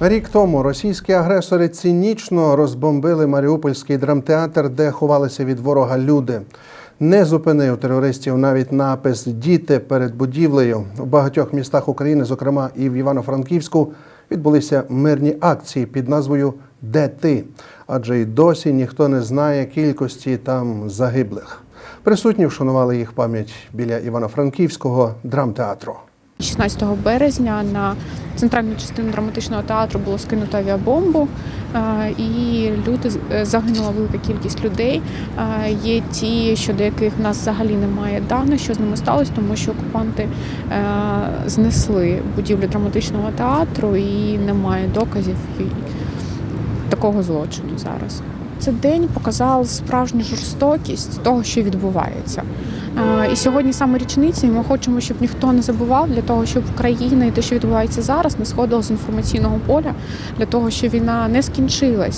Рік тому російські агресори цинічно розбомбили Маріупольський драмтеатр, де ховалися від ворога люди. Не зупинив терористів навіть напис Діти перед будівлею. У багатьох містах України, зокрема і в Івано-Франківську, відбулися мирні акції під назвою Де ти? Адже й досі ніхто не знає кількості там загиблих. Присутні вшанували їх пам'ять біля Івано-Франківського драмтеатру. 16 березня на центральну частину драматичного театру було скинуто авіабомбу, е, і люди е, загинула велика кількість людей. Е, Є ті, щодо яких в нас взагалі немає даних, що з ними сталося, тому що окупанти знесли будівлю драматичного театру і немає доказів такого злочину зараз. Цей день показав справжню жорстокість того, що відбувається. І сьогодні саме річниця, і ми хочемо, щоб ніхто не забував для того, щоб Україна і те, що відбувається зараз, не сходило з інформаційного поля, для того, щоб війна не скінчилась.